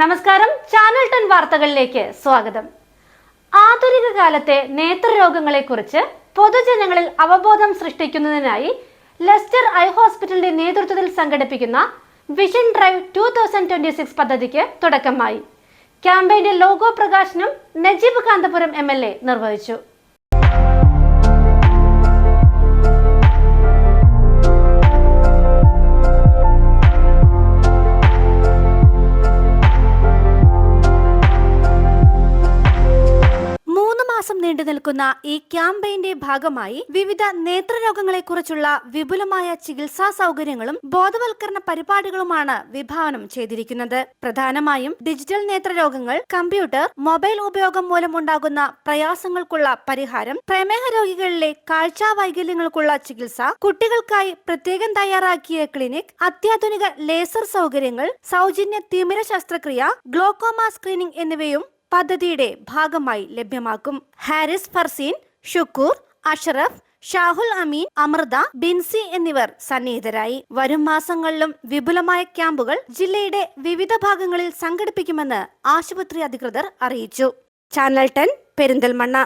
നമസ്കാരം. Channel ten വാർത്തകളിലേക്ക് സ്വാഗതം. ആധുനിക കാലത്തെ നേത്രരോഗങ്ങളെക്കുറിച്ച് പൊതുജനങ്ങളിൽ അവബോധം സൃഷ്ടിക്കുന്നതിനായി ലെസ്റ്റർ ഐ ഹോസ്പിറ്റലിന്റെ നേതൃത്വത്തിൽ സംഘടിപ്പിക്കുന്ന vision drive two thousand twenty six പദ്ധതിക്ക് തുടക്കമായി. ക്യാമ്പയിന്റെ ലോഗോ പ്രകാശനം Najeeb Kanthapuram M L A നിർവഹിച്ചു. നീണ്ടു നിൽക്കുന്ന ഈ ക്യാമ്പയിന്റെ ഭാഗമായി വിവിധ നേത്രരോഗങ്ങളെക്കുറിച്ചുള്ള വിപുലമായ ചികിത്സാ സൗകര്യങ്ങളും ബോധവൽക്കരണ പരിപാടികളുമാണ് വിഭാവനം ചെയ്തിരിക്കുന്നത്. പ്രധാനമായും ഡിജിറ്റൽ നേത്രരോഗങ്ങൾ കമ്പ്യൂട്ടർ മൊബൈൽ ഉപയോഗം മൂലമുണ്ടാകുന്ന പ്രയാസങ്ങൾക്കുള്ള പരിഹാരം പ്രമേഹ രോഗികളിലെ കാഴ്ചാ വൈകല്യങ്ങൾക്കുള്ള ചികിത്സ കുട്ടികൾക്കായി പ്രത്യേകം തയ്യാറാക്കിയ ക്ലിനിക് അത്യാധുനിക ലേസർ സൗകര്യങ്ങൾ സൗജന്യ തിമിര ശസ്ത്രക്രിയ ഗ്ലോക്കോമ സ്ക്രീനിംഗ് എന്നിവയും പദ്ധതിയുടെ ഭാഗമായി ലഭ്യമാക്കും. ഹാരിസ് ഫർസീൻ ഷുക്കൂർ അഷറഫ് ഷാഹുൽ അമീൻ അമൃത ബിൻസി എന്നിവർ സന്നിഹിതരായി. വരും മാസങ്ങളിലും വിപുലമായ ക്യാമ്പുകൾ ജില്ലയുടെ വിവിധ ഭാഗങ്ങളിൽ സംഘടിപ്പിക്കുമെന്ന് ആശുപത്രി അധികൃതർ അറിയിച്ചു. Channel ten Perinthalmanna.